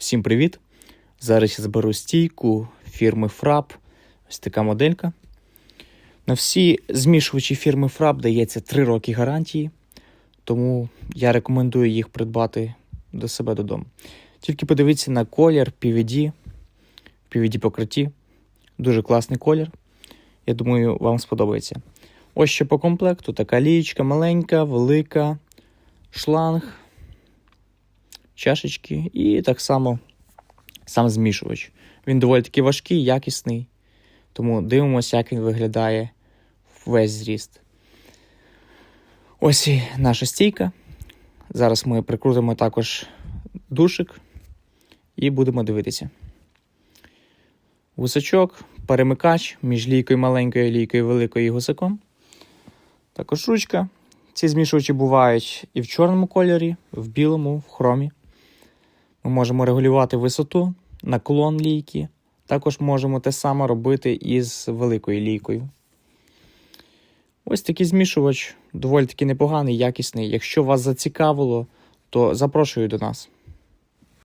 Всім привіт! Зараз я зберу стійку фірми Фрап. Ось така моделька. На всі змішувачі фірми Фрап дається 3 роки гарантії, тому я рекомендую їх придбати до себе додому. Тільки подивіться на колір PVD, PVD покритті. Дуже класний колір. Я думаю, вам сподобається. Ось ще по комплекту така лієчка маленька, велика, шланг, чашечки і так само сам змішувач. Він доволі таки важкий, якісний. Тому дивимося, як він виглядає весь зріст. Ось і наша стійка. Зараз ми прикрутимо також душик і будемо дивитися. Гусачок, перемикач між лійкою маленькою, лійкою великою і гусаком. Також ручка. Ці змішувачі бувають і в чорному кольорі, в білому, в хромі. Ми можемо регулювати висоту, наклон лійки. Також можемо те саме робити із великою лійкою. Ось такий змішувач, доволі таки непоганий, якісний. Якщо вас зацікавило, то запрошую до нас.